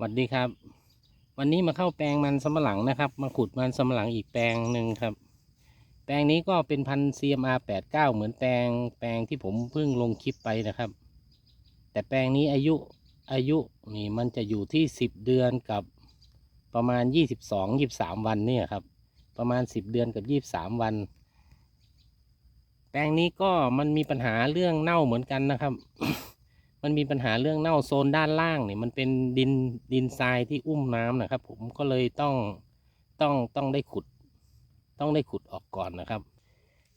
สวัสดีครับ วันนี้มาเข้าแปลงมันสำปะหลังนะครับ มาขุดมันสำปะหลังอีกแปลงหนึ่งครับ แปลงนี้ก็เป็นพันธุ์ CMR 89เหมือนแปลงแปลงที่ผมเพิ่งลงคลิปไปนะครับ แต่แปลงนี้อายุอายุนี่มันจะอยู่ที่ 10 เดือนกับประมาณ 22 23 วันเนี่ยครับ ประมาณ 10 เดือนกับ 23 วัน แปลงนี้ก็มันมีปัญหาเรื่องเน่าเหมือนกันนะครับ มันมีปัญหาเรื่องเน่าโซนด้านล่างเนี่ยมันเป็นดินดินทรายที่อุ้มน้ำนะครับ ผมก็เลยต้องต้องต้องได้ขุด ต้องได้ขุดออกก่อนนะครับ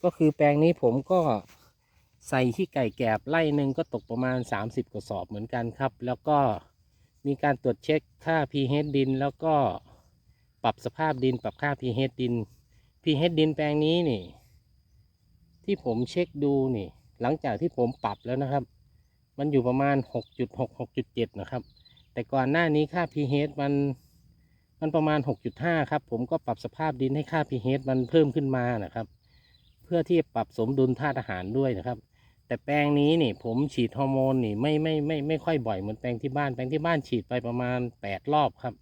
ก็คือแปลงนี้ผมก็ใส่ขี้ไก่แกบไล่หนึ่งก็ตกประมาณ 30กระสอบเหมือนกันครับ แล้วก็มีการตรวจเช็คค่า pH ดิน แล้วก็ปรับสภาพดิน ปรับค่า pH ดิน pH ดินแปลงนี้นี่ ที่ผมเช็คดูนี่ หลังจากที่ผมปรับแล้วนะครับ มันอยู่ประมาณ 6.6 6.7 นะครับ แต่ก่อนหน้านี้ค่า pH มันมันประมาณ 6.5 ครับ ผมก็ปรับสภาพดินให้ค่า pH มันเพิ่มขึ้นมานะครับ เพื่อที่ปรับสมดุลธาตุอาหารด้วยนะครับ แต่แปลงนี้นี่ผมฉีดฮอร์โมนนี่ไม่ไม่ไม่ไม่ค่อยบ่อยเหมือนแปลงที่บ้านแปลงที่บ้านฉีดไปประมาณ 8 รอบครับ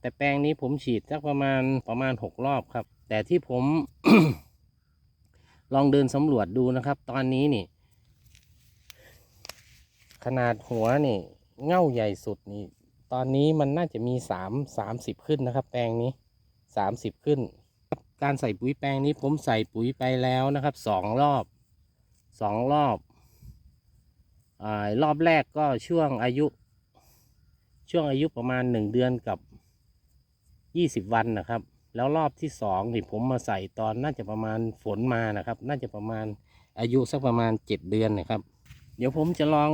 แต่แปลงนี้ผมฉีดสักประมาณประมาณ 6 รอบครับ แต่ที่ผม ลองเดินสำรวจดูนะครับ ตอนนี้นี่ ขนาดหัวนี่เง่าใหญ่สุดนี่ ตอนนี้มันน่าจะมีสามสามสิบขึ้นนะครับ แปลงนี้สามสิบขึ้น การใส่ปุ๋ยแปลงนี้ผมใส่ปุ๋ยไปแล้วนะครับสองรอบสองรอบอารอบแรกก็ช่วงอายุ ช่วงอายุประมาณหนึ่งเดือนกับยี่สิบวันนะครับ แล้วรอบที่สองนี่ผมมาใส่ตอนน่าจะประมาณฝนมานะครับ น่าจะประมาณอายุสักประมาณเจ็ดเดือนนะครับ เดี๋ยวผมจะลอง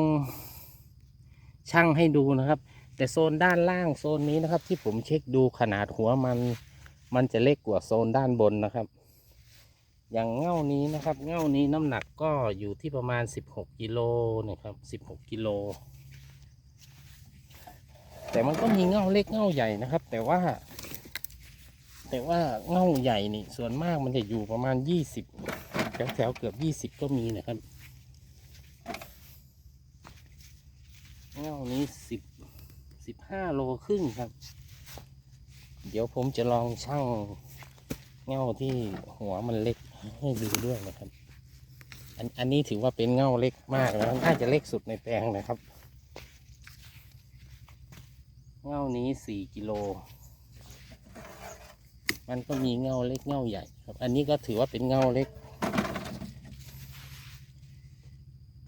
ชั่งให้ดูนะครับ แต่โซนด้านล่างโซนนี้นะครับ ที่ผมเช็คดูขนาดหัวมัน มันจะเล็กกว่าโซนด้านบนนะครับ อย่างเง่านี้นะครับ เง่านี้น้ำหนักก็อยู่ที่ประมาณ 16กิโลนะครับ16กิโลแต่มันก็มีเง่าเล็กเง่าใหญ่นะครับ แต่ว่า แต่ว่าเง่าใหญ่นี่ส่วนมากมันจะอยู่ประมาณ 20แถวๆเกือบ 20 ก็มีนะครับ เง่านี้สิบสิบห้าโลครึ่งครับ เดี๋ยวผมจะลองชั่งเง่าที่หัวมันเล็กให้ดูด้วยนะครับ อันอันนี้ถือว่าเป็นเง่าเล็กมากแล้วน่าจะเล็กสุดในแปลงนะครับ เง่านี้สี่กิโล มันก็มีเง่าเล็กเง่าใหญ่ครับ อันนี้ก็ถือว่าเป็นเง่าเล็ก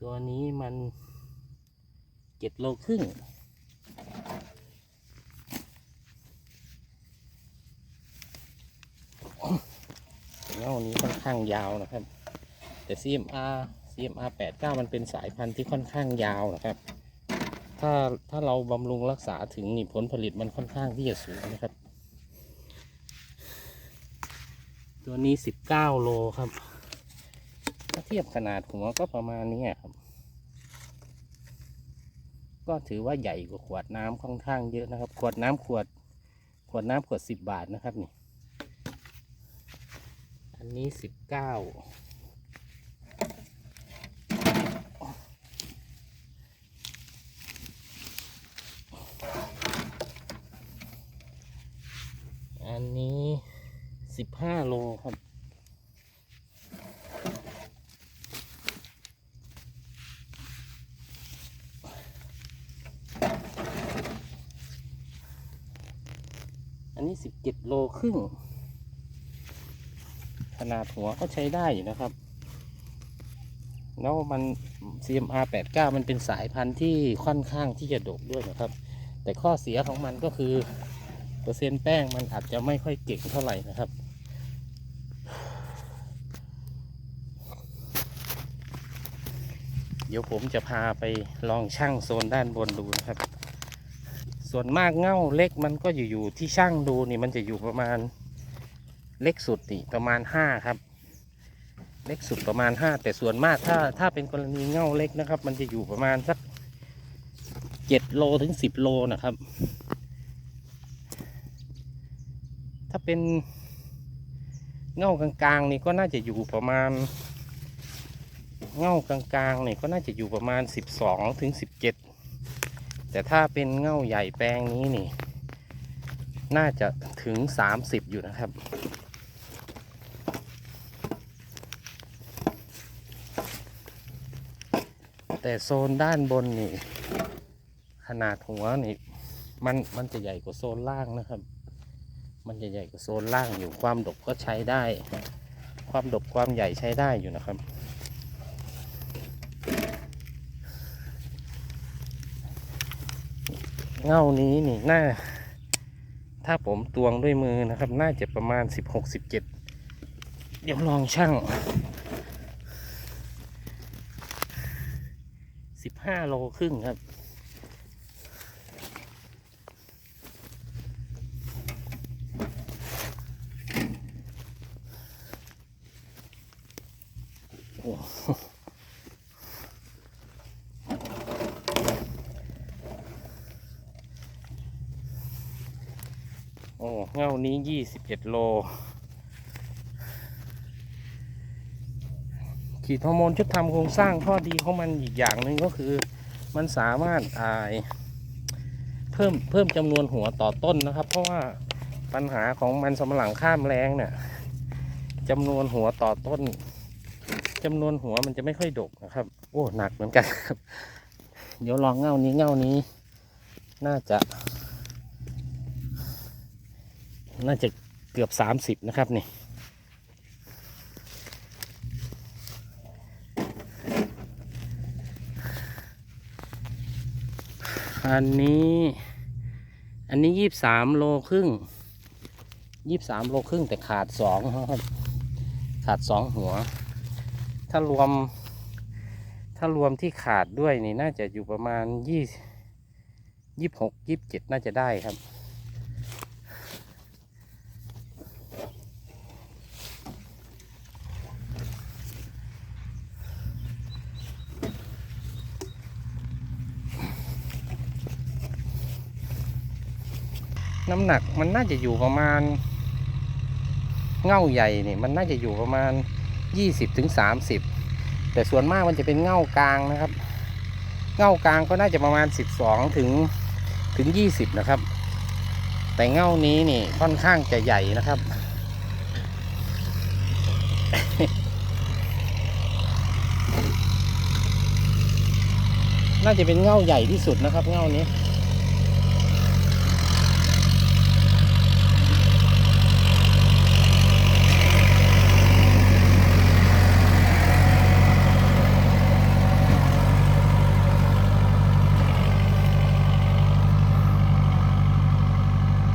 ตัวนี้มัน จ็ดโลครึ่งเงานี้ค่อนข้างยาวนะครับ แต่ CMR CMR 89 มันเป็นสายพันธุ์ที่ค่อนข้างยาวนะครับ ถ้าถ้าเราบำรุงรักษาถึงนี่ผลผลิตมันค่อนข้างที่จะสูงนะครับ ตัวนี้ 19 โลครับ ถ้าเทียบขนาดหัวก็ประมาณนี้ครับ ก็ถือว่าใหญ่กว่าขวดน้ำค่อนข้างเยอะนะครับ ขวดน้ำขวด ขวดน้ำขวดสิบบาทนะครับนี่ อันนี้สิบเก้าอันนี้สิบห้าโลครับ อันนี้สิบเจ็ดโลค รึ่ง ขนาดหัวก็ใช้ได้อยู่นะครับ แล้วมัน CMR 89มันเป็นสายพันธุ์ที่ค่อนข้างที่จะดกด้วยนะครับ แต่ข้อเสียของมันก็คือ เปอร์เซ็นต์แป้งมันอาจจะไม่ค่อยเก่งเท่าไหร่นะครับเดี๋ยวผมจะพาไปลองช่างโซนด้านบนดูนะครับ ส่วนมากเง่าเล็กมันก็อยู่อยู่ที่ช่างดูนี่มันจะอยู่ประมาณเล็กสุดนี่ประมาณห้าครับ เล็กสุดประมาณห้าแต่ส่วนมากถ้าถ้าเป็นกรณีเง่าเล็กนะครับ มันจะอยู่ประมาณสักเจ็ดโลถึงสิบโลนะครับ ถ้าเป็นเง่ากลางๆนี่ก็น่าจะอยู่ประมาณ เง่ากลางๆนี่ก็น่าจะอยู่ประมาณสิบสองถึงสิบเจ็ด แต่ถ้าเป็นเง่าใหญ่แปลงนี้นี่ น่าจะถึง 30 อยู่นะครับ แต่โซนด้านบนนี่ ขนาดหัวนี่มันมันจะใหญ่กว่าโซนล่างนะครับ มันจะใหญ่กว่าโซนล่างอยู่ความดกก็ใช้ได้ ความดกความใหญ่ใช้ได้อยู่นะครับ เง่านี้นี่น่า ถ้าผมตวงด้วยมือนะครับ น่าจะประมาณ16 17เดี๋ยวลองช่าง15โลครึ่งครับโอ้ เง่านี้ยี่สิบเอ็ดโล ขีดฮอร์โมนชุดทำโครงสร้างข้อดีของมันอีกอย่างหนึ่งก็คือ มันสามารถอายเพิ่มเพิ่มจำนวนหัวต่อต้นนะครับ เพราะว่าปัญหาของมันสำหลังข้ามแรงเนี่ยจำนวนหัวต่อต้นจำนวนหัวมันจะไม่ค่อยดกนะครับ โอ้หนักเหมือนกันครับ เดี๋ยวลองเง่านี้เง่านี้ น่าจะ น่าจะเกือบ30นะครับนี่อันนี้อันนี้ยี่สามโลครึ่งยี่สามโลครึ่งแต่ขาดสองครับ ขาดสองหัว ถ้ารวม ถ้ารวมที่ขาดด้วยนี่น่าจะอยู่ประมาณยี่ยี่หกยี่เจ็ดน่าจะได้ครับ น้ำหนักมันน่าจะอยู่ประมาณ เง่าใหญ่นี่มันน่าจะอยู่ประมาณ20ถึงแต่ส่วนมากมันจะเป็นเง่ากลางนะครับ เง่ากลางก็น่าจะประมาณ 12 ถึงถึง 20 นะครับ แต่เง่านี้นี่ค่อนข้างจะใหญ่นะครับ น่าจะเป็นเง่าใหญ่ที่สุดนะครับ เง่านี้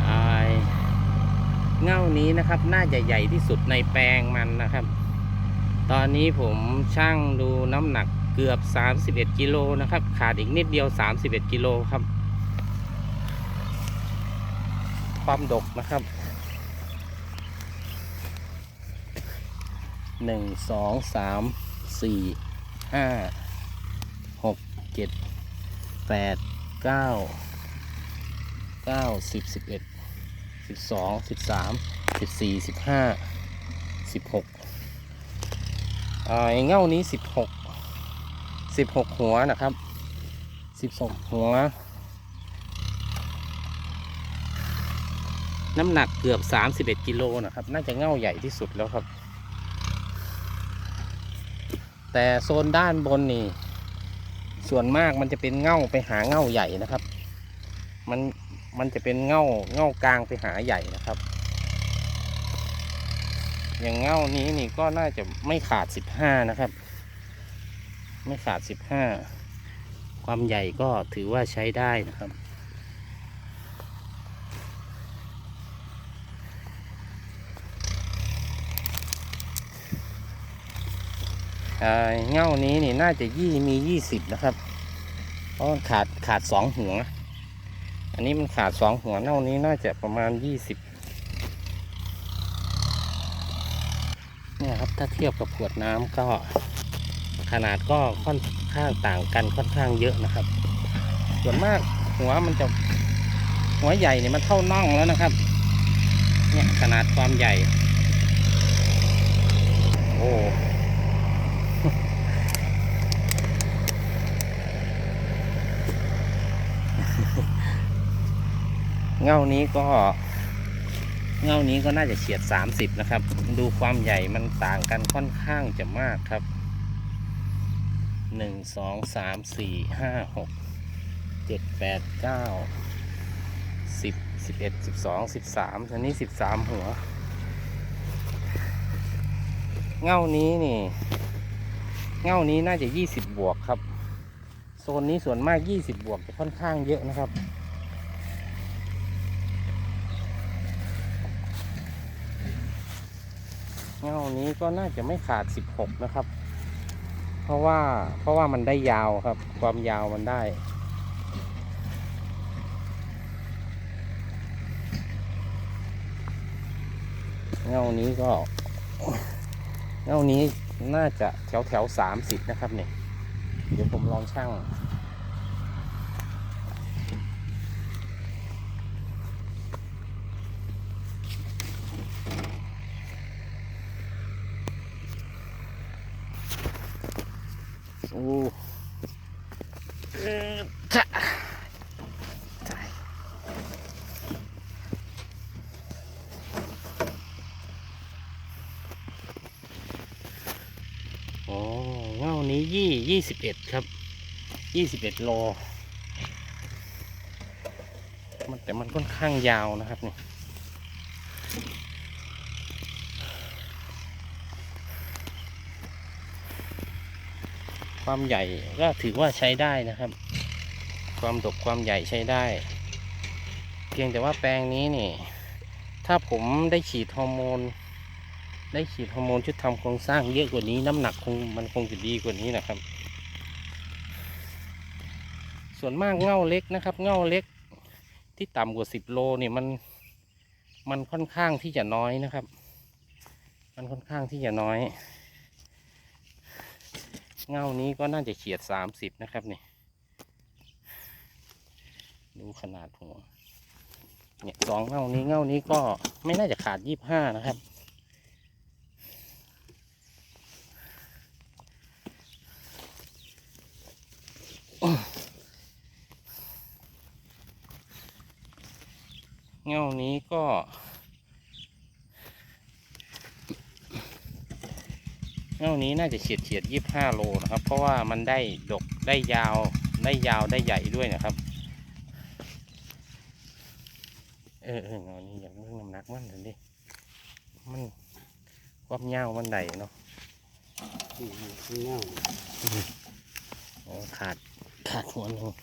อายเง่า นี้นะครับน่าจะใหญ่ที่สุดในแปลงมันนะครับ ตอนนี้ผมช่างดูน้ำหนักเกือบ 31กิโลนะครับ ขาดอีกนิดเดียว 31กิโลครับ ความดกนะครับหนึ่งสองสามสี่ห้าหกเจ็ดแปดเก้าเก้าสิบสิบเอ็ดสิบสองสิบสาม สิบสี่สิบห้าสิบหกอ่าไอ้เง่านี้สิบหกสิบหกหัวนะครับสิบหกหัว น้ำหนักเกือบสามสิบเอ็ดกิโลนะครับ น่าจะเง่าใหญ่ที่สุดแล้วครับ แต่โซนด้านบนนี่ ส่วนมากมันจะเป็นเง่าไปหาเง่าใหญ่นะครับ มันมันจะเป็นเง่าเง่ากลางไปหาใหญ่นะครับ อย่างเง่านี้นี่ก็น่าจะไม่ขาดสิบห้านะครับ ไม่ขาดสิบห้าความใหญ่ก็ถือว่าใช้ได้นะครับ เง่านี้นี่น่าจะยี่มียี่สิบนะครับ เพราะขาดขาดสองหัว อันนี้มันขาดสองหัวเน่านี้น่าจะประมาณยี่สิบเนี่ยครับ ถ้าเทียบกับขวดน้ำก็ขนาดก็ค่อนข้างต่างกันค่อนข้างเยอะนะครับ ส่วนมากหัวมันจะหัวใหญ่เนี่ยมันเท่าน่องแล้วนะครับ เนี่ยขนาดความใหญ่ โอ้เง่านี้ก็ เงานี้ก็น่าจะเฉียด 30 นะครับ ดูความใหญ่มันต่างกันค่อนข้างจะมากครับ 1 2 3 4 5 6 7 8 9 10 11 12 13 อันนี้ 13 หัว เงานี้นี่ เงานี้น่าจะ 20 บวกครับ โซนนี้ส่วนมาก 20 บวกจะค่อนข้างเยอะนะครับ เงานี้ก็น่าจะไม่ขาด 16 นะครับ เพราะว่าเพราะว่ามันได้ยาวครับ ความยาวมันได้เงานี้ก็เงานี้น่าจะแถวแถวสามสิบนะครับเนี่ย เดี๋ยวผมลองช่าง อ้จะจ่ายโอ้เง่านี้ยี่ยี่สิบเอ็ดครับยี่สิบเอ็ดโลมันแต่มันค่อนข้างยาวนะครับเนี่ย ความใหญ่ก็ถือว่าใช้ได้นะครับ ความดกความใหญ่ใช้ได้ เพียงแต่ว่าแปลงนี้นี่ ถ้าผมได้ฉีดฮอร์โมน ได้ฉีดฮอร์โมนชุดทำโครงสร้างเยอะกว่านี้น้ำหนักคงมันคงจะดีกว่านี้นะครับ ส่วนมากเง่าเล็กนะครับ เง่าเล็กที่ต่ำกว่าสิบโลเนี่ยมันมันค่อนข้างที่จะน้อยนะครับ มันค่อนข้างที่จะน้อย เง่านี้ก็น่าจะเฉียดสามสิบนะครับนี่ ดูขนาดหัว เนี่ยสองเง่านี้เง่านี้ก็ไม่น่าจะขาดยี่บห้านะครับ เง่านี้ก็ เง่านี้น่าจะเฉียดเฉียดยี่ห้าโลนะครับ เพราะว่ามันได้ดกได้ยาวได้ยาวได้ใหญ่ด้วยนะครับ เออเออเงานี้อย่างเรื่องน้ำหนักมันเห็นดิมันความยาวมันใดเนาะเงาอ๋อขาดขาดหัวหนึ่ง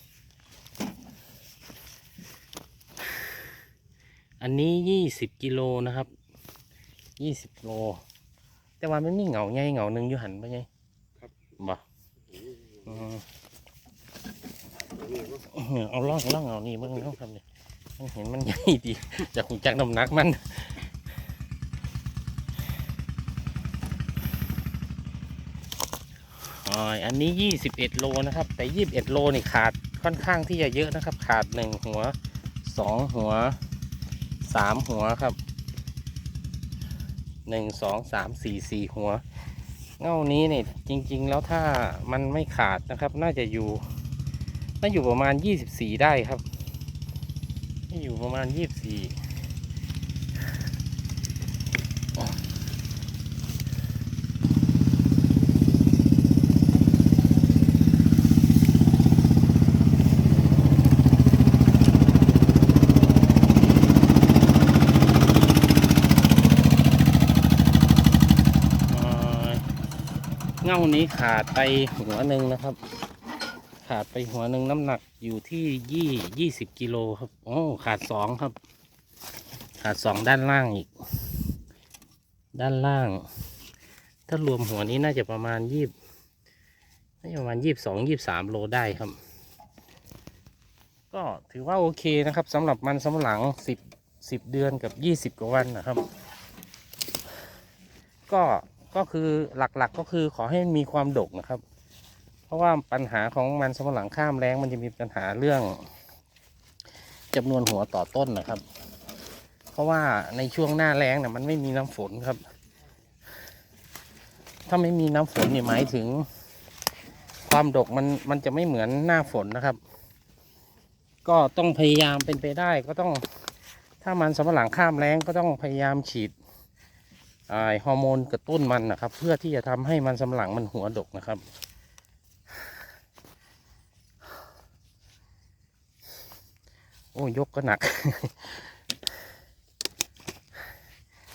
อันนี้ยี่สิบกิโลนะครับยี่สิบโล แต่ว่ามันมีเหงาใหญ่เหงาหนึ่งอยู่หันไปไงบ่อืมเออเอาล่องล่องเอานี่เบิ่งเอาครับเนี่ยมันเห็นมันใหญ่ดีจากหูจักน้ำหนักมันอ๋ออันนี้ยี่สิบเอ็ดโลนะครับ แต่ยี่สิบเอ็ดโลนี่ขาดค่อนข้างที่จะเยอะนะครับ ขาดหนึ่งหัวสองหัวสามหัวครับ หนึ่งสองสามสี่สี่หัว เง่านี้เนี่ยจริง ๆ แล้วถ้ามันไม่ขาดนะครับ น่าจะอยู่น่าอยู่ประมาณยี่สิบสี่ได้ครับน่าอยู่ประมาณยี่สิบสี่านี้ขาดไปหัวหนึ่งนะครับ ขาดไปหัวหนึ่งน้ำหนักอยู่ที่ยี่ยี่สิบกิโลครับโอ้ขาดสองครับ ขาดสองด้านล่างอีก ด้านล่าง ถ้ารวมหัวนี้น่าจะประมาณยี่น่าจะประมาณยี่สิบสองยี่สามโลได้ครับ ก็ถือว่าโอเคนะครับสำหรับมันสำหลังสิบสิบเดือนกับยี่สิบกว่าวันนะครับ ก็ ก็คือหลักๆก็คือขอให้มีความดกนะครับ เพราะว่าปัญหาของมันสำปะหลังข้ามแรงมันจะมีปัญหาเรื่องจำนวนหัวต่อต้นนะครับ เพราะว่าในช่วงหน้าแรงเนี่ยมันไม่มีน้ำฝนครับ ถ้าไม่มีน้ำฝนเนี่ยหมายถึง ความดกมันมันจะไม่เหมือนหน้าฝนนะครับ ก็ต้องพยายามเป็นไปได้ก็ต้องถ้ามันสำหลังข้ามแรงก็ต้องพยายามฉีด ฮอร์โมนกระตุ้นมันนะครับ เพื่อที่จะทำให้มันสำปะหลังมันหัวดกนะครับโอ้ยกก็หนัก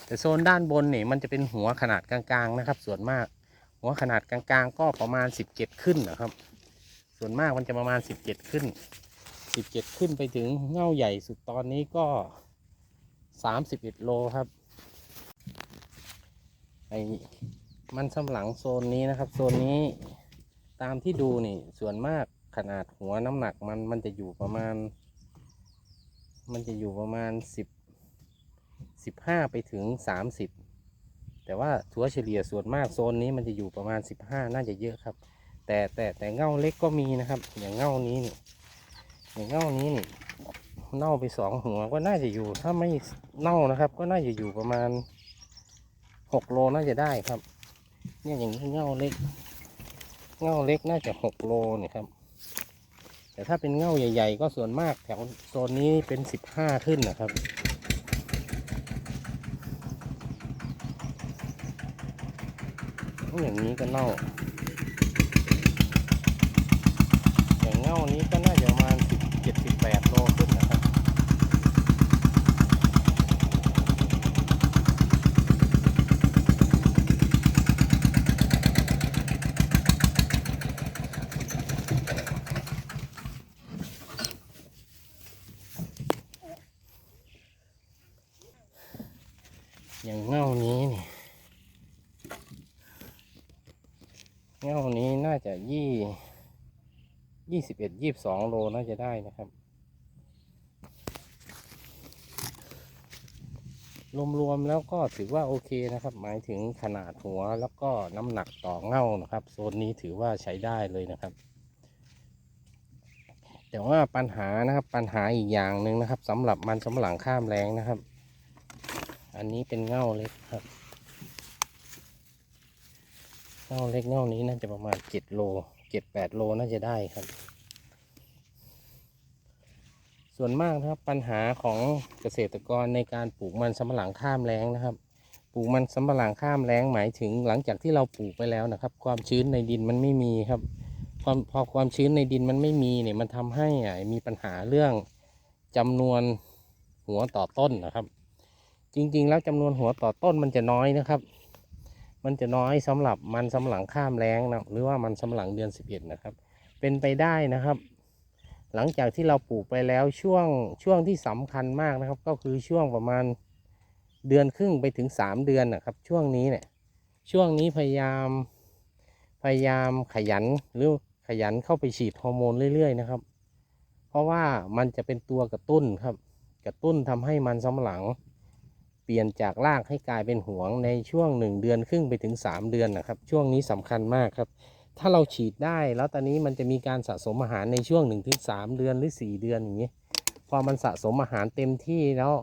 แต่โซนด้านบนนี่มันจะเป็นหัวขนาดกลางๆนะครับ ส่วนมาก หัวขนาดกลางๆ ก็ประมาณ17ขึ้นนะครับ ส่วนมากมันจะประมาณ17ขึ้น17ขึ้นไปถึงเง่าใหญ่สุดตอนนี้ก็31โลครับ ไอ้มันสำหลังโซนนี้นะครับ โซนนี้ตามที่ดูนี่ ส่วนมากขนาดหัวน้ำหนักมันมันจะอยู่ประมาณ มันจะอยู่ประมาณ10 15ไปถึง30แต่ว่าถัวเฉลี่ยส่วนมากโซนนี้มันจะอยู่ประมาณ15น่าจะเยอะครับ แต่แต่แต่เง่าเล็กก็มีนะครับ อย่างเง่านี้นี่อย่างเง่านี้นี่เน่าไปสองหัวก็น่าจะอยู่ถ้าไม่เน่านะครับ ก็น่าจะอยู่ประมาณ 6โลน่าจะได้ครับ เนี่ยอย่างนี้เง่าเล็ก เง่าเล็กน่าจะ6โลเนี่ยครับ แต่ถ้าเป็นเง่าใหญ่ ๆ ก็ส่วนมากแถวโซนนี้เป็น15ขึ้นนะครับ อย่างนี้ก็เน่าอย่างเง่านี้ก็น่าจะประมาณสิบเจ็ดสิบแปดโลขึ้นนะครับ อย่างเง่านี้นี่ เง่านี้น่าจะยี่ ยี่สิบเอ็ดยี่สิบสองโลน่าจะได้นะครับ รวมๆแล้วก็ถือว่าโอเคนะครับ หมายถึงขนาดหัวแล้วก็น้ำหนักต่อเง่านะครับ โซนนี้ถือว่าใช้ได้เลยนะครับแต่ว่าปัญหานะครับปัญหาอีกอย่างหนึ่งนะครับสำหรับมันสำหลังข้ามแรงนะครับ อันนี้เป็นเง่าเล็กครับเง่าเล็กเง่านี้น่าจะประมาณเจ็ดโลเจ็ดแปดโลน่าจะได้ครับ ส่วนมากนะครับปัญหาของเกษตรกรในการปลูกมันสำปะหลังข้ามแล้งนะครับ ปลูกมันสำปะหลังข้ามแล้งหมายถึงหลังจากที่เราปลูกไปแล้วนะครับ ความชื้นในดินมันไม่มีครับความพอความชื้นในดินมันไม่มีเนี่ยมันทำให้อะมีปัญหาเรื่องจำนวนหัวต่อต้นนะครับ จริง ๆ แล้วจำนวนหัวต่อต้นมันจะน้อยนะครับ มันจะน้อยสำหรับมันสำหลังข้ามแรงนะหรือว่ามันสำหลังเดือน11นะครับ เป็นไปได้นะครับ หลังจากที่เราปลูกไปแล้วช่วงช่วงที่สำคัญมากนะครับ ก็คือช่วงประมาณเดือนครึ่งไปถึง 3 เดือนนะครับ ช่วงนี้เนี่ยช่วงนี้พยายามพยายามขยันหรือขยันเข้าไปฉีดฮอร์โมนเรื่อยๆนะครับ เพราะว่ามันจะเป็นตัวกระตุ้นครับ กระตุ้นทำให้มันสำปะหลัง เปลี่ยนจากรากให้กลายเป็นหวงในช่วง 1 เดือนครึ่งไปถึง 3 เดือนนะครับ ช่วงนี้สำคัญมากครับ ถ้าเราฉีดได้แล้วตอนนี้มันจะมีการสะสมอาหารในช่วง 1-3 เดือนหรือ 4 เดือนอย่างนี้พอมันสะสมอาหารเต็มที่แล้ว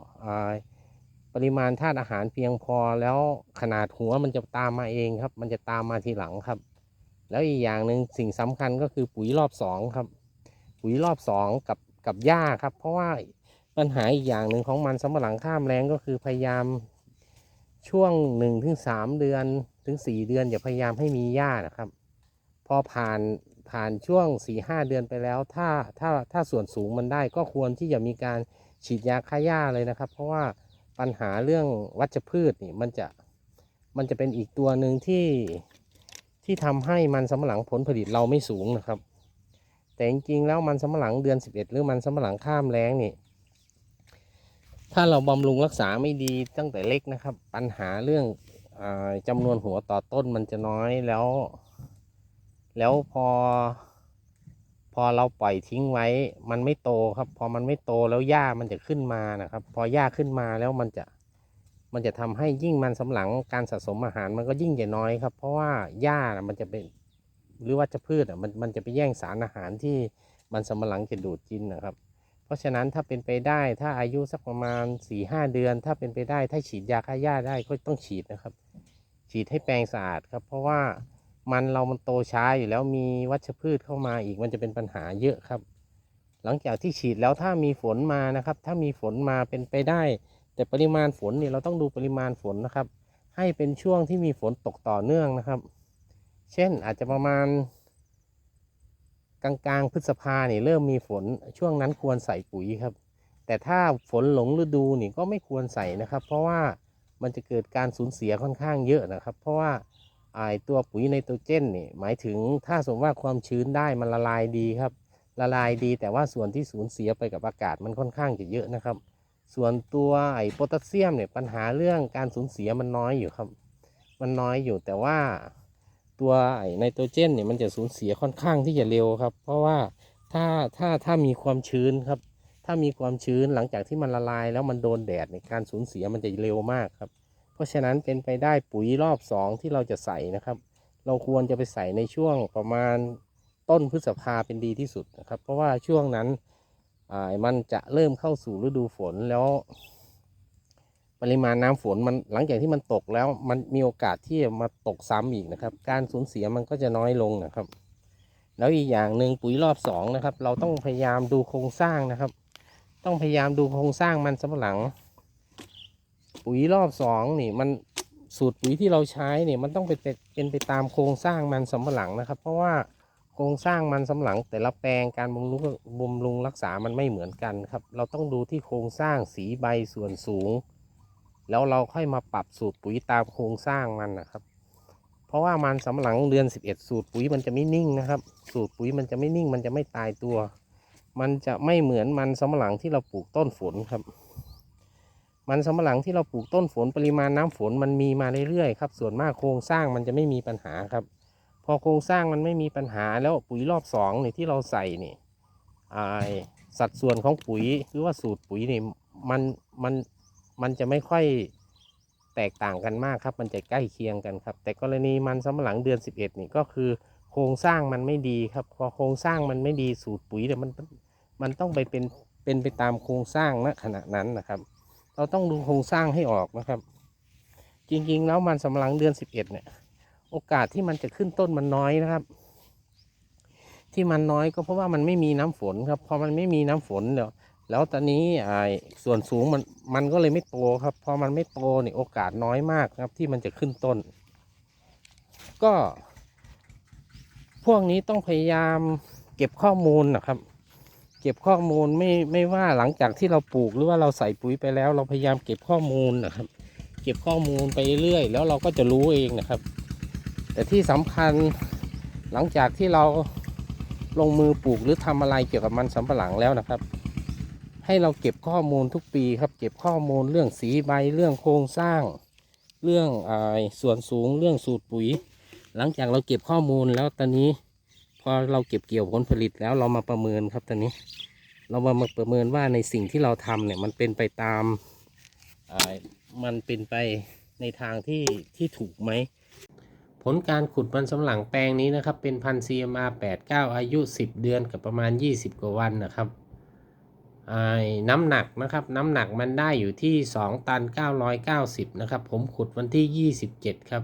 ปริมาณธาตุอาหารเพียงพอแล้วขนาดหัวมันจะตามมาเองครับ มันจะตามมาทีหลังครับ แล้วอีกอย่างหนึ่งสิ่งสำคัญก็คือปุ๋ยรอบสองครับ ปุ๋ยรอบสองกับกับหญ้าครับ เพราะว่าปัญหาอีกอย่างหนึ่งของมันสำหลังข้ามแรงก็คือพยายามช่วงหนึ่งถึงสามเดือนถึงสี่เดือนอย่าพยายามให้มีหญ้านะครับ พอผ่านผ่านช่วงสี่ห้าเดือนไปแล้ว ถ้าถ้าถ้าส่วนสูงมันได้ก็ควรที่จะมีการฉีดยาฆ่าหญ้าเลยนะครับ เพราะว่าปัญหาเรื่องวัชพืชนี่มันจะมันจะเป็นอีกตัวหนึ่งที่ที่ทำให้มันสำปะหลังผลผลิตเราไม่สูงนะครับ แต่จริงๆแล้วมันสำปะหลังเดือน 11 หรือมันสำปะหลังข้ามแรงนี่ถ้าเราบำรุงรักษาไม่ดีตั้งแต่เล็กนะครับ ปัญหาเรื่องอจำนวนหัวต่อต้นมันจะน้อยแล้ว แล้วพอ พอเราปล่อยทิ้งไว้ มันไม่โตครับ พอมันไม่โตแล้วหญ้ามันจะขึ้นมานะครับ พอหญ้าขึ้นมาแล้วมันจะ มันจะทำให้ยิ่งมันสำหลังการสะสมอาหารมันก็ยิ่งจะน้อยครับ เพราะว่าหญ้ามันจะเป็นหรือว่าจะพืชอะมันมันจะไปแย่งสารอาหารที่มันสำหลังจะดูดกินนะครับ เพราะฉะนั้นถ้าเป็นไปได้ถ้าอายุสักประมาณ4ี่ห้าเดือน ถ้าเป็นไปได้ถ้าฉีดยาฆ่าหญ้าได้ก็ต้องฉีดนะครับ ฉีดให้แปลงสะอาดครับ เพราะว่า มันเรามันโตช้าอยู่แล้วมีวัชพืชเข้ามาอีกมันจะเป็นปัญหาเยอะครับ หลังจากที่ฉีดแล้วถ้ามีฝนมานะครับ ถ้ามีฝนมาเป็นไปได้ แต่ปริมาณฝนเนี่ยเราต้องดูปริมาณฝนนะครับ ให้เป็นช่วงที่มีฝนตกต่อเนื่องนะครับ เช่นอาจจะประมาณ กลางๆพฤษภาเนี่ยเริ่มมีฝนช่วงนั้นควรใส่ปุ๋ยครับ แต่ถ้าฝนหลงฤดูนี่ก็ไม่ควรใส่นะครับ เพราะว่ามันจะเกิดการสูญเสียค่อนข้างเยอะนะครับ เพราะว่า ไอตัวปุ๋ยไนโตรเจนนี่หมายถึงถ้าสมมติว่าความชื้นได้มันละลายดีครับ ละลายดีแต่ว่าส่วนที่สูญเสียไปกับอากาศมันค่อนข้างจะเยอะนะครับ ส่วนตัวไอโพแทสเซียมเนี่ยปัญหาเรื่องการสูญเสียมันน้อยอยู่ครับ มันน้อยอยู่แต่ว่าตัวไอไนโตรเจนเนี่ยมันจะสูญเสียค่อนข้างที่จะเร็วครับ เพราะว่าถ้าถ้าถ้ามีความชื้นครับ ถ้ามีความชื้นหลังจากที่มันละลายแล้วมันโดนแดดในยการสูญเสียมันจะเร็วมากครับ ราะฉะนั้นเป็นไปได้ปุ๋ยรอบสองที่เราจะใส่นะครับ เราควรจะไปใส่ในช่วงประมาณต้นพฤษภาเป็นดีที่สุดนะครับ เพราะว่าช่วงนั้นมันจะเริ่มเข้าสู่ฤดูฝนแล้ว ปริมาณน้ำฝนมันหลังจากที่มันตกแล้วมันมีโอกาสที่จะมาตกซ้ำอีกนะครับ การสูญเสียมันก็จะน้อยลงนะครับ แล้วอีกอย่างหนึ่งปุ๋ยรอบสองนะครับ เราต้องพยายามดูโครงสร้างนะครับ ต้องพยายามดูโครงสร้างมันสำปะหลัง ปุ๋ยรอบสองนี่มันสูตรปุ๋ยที่เราใช้เนี่ยมันต้องเป็นเป็นไปตามโครงสร้างมันสำปะหลังนะครับ เพราะว่าโครงสร้างมันสำปะหลัง แต่ละแปลงการบำรุงบำรุงรักษามันไม่เหมือนกันครับ เราต้องดูที่โครงสร้างสีใบส่วนสูง แล้วเราค่อยมาปรับสูตรปุ๋ยตามโครงสร้างมันนะครับ เพราะว่ามันสำปะหลังเดือน 11 สูตรปุ๋ยมันจะไม่นิ่งนะครับ สูตรปุ๋ยมันจะไม่นิ่ง มันจะไม่ตายตัว มันจะไม่เหมือนมันสำปะหลังที่เราปลูกต้นฝนครับ มันสำปะหลังที่เราปลูกต้นฝนปริมาณน้ำฝนมันมีมาเรื่อยๆครับ ส่วนมากโครงสร้างมันจะไม่มีปัญหาครับ พอโครงสร้างมันไม่มีปัญหาแล้วปุ๋ยรอบสองนี่ที่เราใส่นี่อ่าสัดส่วนของปุ๋ยหรือว่าสูตรปุ๋ยนี่มันมันมันจะไม่ค่อยแตกต่างกันมากครับ มันจะใกล้เคียงกันครับ แต่กรณีมันสำปะหลังเดือน 11 นี่ก็คือโครงสร้างมันไม่ดีครับ พอโครงสร้างมันไม่ดีสูตรปุ๋ยเนี่ยมันมันต้องไปเป็นเป็นไปตามโครงสร้างณขณะนั้นนะครับ เราต้องดูโครงสร้างให้ออกนะครับ จริงๆ แล้วมันสำหลังเดือน11เนี่ย โอกาสที่มันจะขึ้นต้นมันน้อยนะครับ ที่มันน้อยก็เพราะว่ามันไม่มีน้ำฝนครับพอมันไม่มีน้ำฝนเดี๋ยวแล้วตอนนี้ไอ้ส่วนสูงมันมันก็เลยไม่โตครับพอมันไม่โตเนี่ยโอกาสน้อยมากครับ ที่มันจะขึ้นต้น ก็ พวกนี้ต้องพยายามเก็บข้อมูลนะครับ เก็บข้อมูลไม่ไม่ว่าหลังจากที่เราปลูกหรือว่าเราใส่ปุ๋ยไปแล้ว เราพยายามเก็บข้อมูลนะครับ เก็บข้อมูลไปเรื่อยแล้วเราก็จะรู้เองนะครับ แต่ที่สำคัญหลังจากที่เราลงมือปลูกหรือทำอะไรเกี่ยวกับมันสำปะหลังแล้วนะครับ ให้เราเก็บข้อมูลทุกปีครับ เก็บข้อมูลเรื่องสีใบเรื่องโครงสร้าง เรื่องอส่วนสูงเรื่องสูตรปุ๋ย หลังจากเราเก็บข้อมูลแล้วตอนนี้ พอเราเก็บเกี่ยวผลผลิตแล้วเรามาประเมินครับตอนนี้ เรามามาประเมินว่าในสิ่งที่เราทำเนี่ยมันเป็นไปตามมันเป็นไปในทางที่ที่ถูกไหม ผลการขุดมันสำหลังแปลงนี้นะครับ เป็นพันธุ์ CMR 89 อายุ 10 เดือนกับประมาณ 20 กว่าวันนะครับน้ำหนักนะครับ น้ำหนักมันได้อยู่ที่ 2 ตัน 990 นะครับ ผมขุดวันที่ 27 ครับ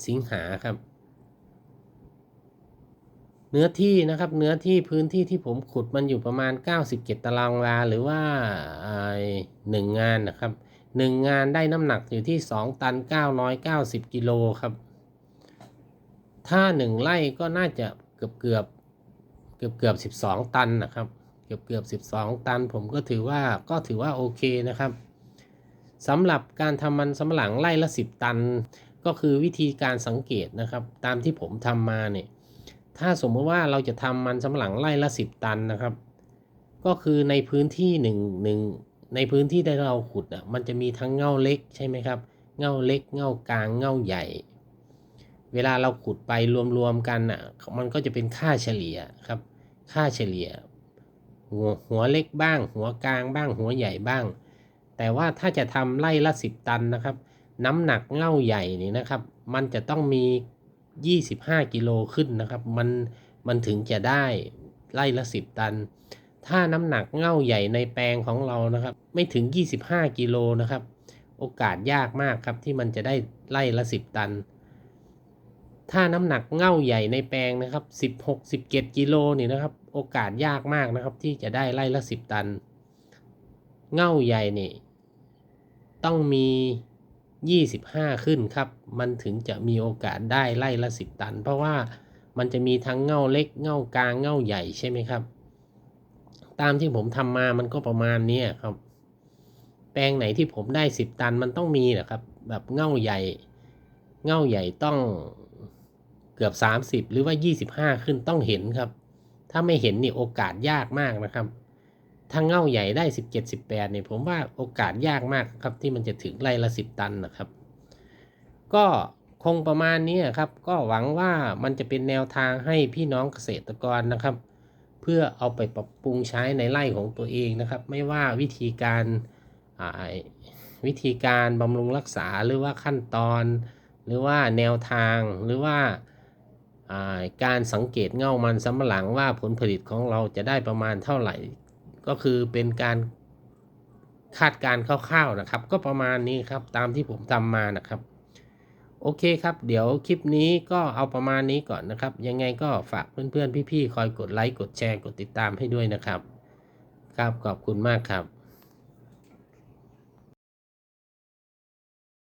27 สิงหาครับ เนื้อที่นะครับเนื้อที่พื้นที่ที่ผมขุดมันอยู่ประมาณ 97 ตารางวาหรือว่าหนึ่งงานนะครับหนึ่งงานได้น้ำหนักอยู่ที่ 2 ตัน 990 กิโลครับ ถ้าหนึ่งไร่ก็น่าจะเกือบเกือบเกือบเกือบ 12 ตันนะครับ เกือบเกือบ 12 ตัน ผมก็ถือว่าก็ถือว่าโอเคนะครับสำหรับการทำมันสำปะหลังไร่ละ 10 ตัน ก็คือวิธีการสังเกตนะครับ ตามที่ผมทำมาเนี่ย ถ้าสมมติว่าเราจะทำมันสำหลังไร่ละ 10 ตันนะครับ ก็คือในพื้นที่หนึ่งหนึ่งในพื้นที่ที่เราขุดอะมันจะมีทั้งเง่าเล็กใช่ไหมครับ เง่าเล็ก เง่ากลาง เง่าใหญ่ เวลาเราขุดไปรวมๆกันอะ มันก็จะเป็นค่าเฉลี่ยครับ ค่าเฉลี่ย หัวหัวเล็กบ้าง หัวกลางบ้าง หัวใหญ่บ้าง แต่ว่าถ้าจะทำไร่ละ 10 ตันนะครับ น้ำหนักเง่าใหญ่นี่นะครับ มันจะต้องมี 25 กิโลขึ้นนะครับ มันมันถึงจะได้ไร่ละ 10 ตัน ถ้าน้ำหนักเง่าใหญ่ในแปลงของเรานะครับ ไม่ถึง 25 กิโลนะครับ โอกาสยากมากครับที่มันจะได้ไร่ละ 10 ตัน ถ้าน้ำหนักเง่าใหญ่ในแปลงนะครับ16 17กิโลนี่นะครับ โอกาสยากมากนะครับ ที่จะได้ไร่ละสิบตัน เง่าใหญ่นี่ต้องมี ยี่สิบห้าขึ้นครับ มันถึงจะมีโอกาสได้ไร่ละสิบตัน เพราะว่ามันจะมีทั้งเง่าเล็กเง่ากลางเง่าใหญ่ใช่ไหมครับ ตามที่ผมทำมามันก็ประมาณนี้ครับ แปลงไหนที่ผมได้สิบตันมันต้องมีนะครับ แบบเง่าใหญ่ เง่าใหญ่ต้องเกือบสามสิบหรือว่ายี่สิบห้าขึ้นต้องเห็นครับ ถ้าไม่เห็นนี่โอกาสยากมากนะครับ ถ้าเง่าใหญ่ได้สิบเจ็ดสิบแปดเนี่ยผมว่าโอกาสยากมากครับที่มันจะถึงไร่ละสิบตันนะครับ ก็คงประมาณนี้ครับ ก็หวังว่ามันจะเป็นแนวทางให้พี่น้องเกษตรกรนะครับ เพื่อเอาไปปรับปรุงใช้ในไร่ของตัวเองนะครับ ไม่ว่าวิธีการวิธีการบำรุงรักษาหรือว่าขั้นตอน หรือว่าแนวทางหรือว่าการสังเกตเง่ามันสำหลังว่าผลผลิตของเราจะได้ประมาณเท่าไหร่ ก็คือเป็นการคาดการณ์คร่าวๆนะครับ ก็ประมาณนี้ครับตามที่ผมทำมานะครับ โอเคครับ เดี๋ยวคลิปนี้ก็เอาประมาณนี้ก่อนนะครับ ยังไงก็ฝากเพื่อนๆ พี่ๆ คอยกดไลค์ กดแชร์ กดติดตามให้ด้วยนะครับ ครับขอบคุณมากครับ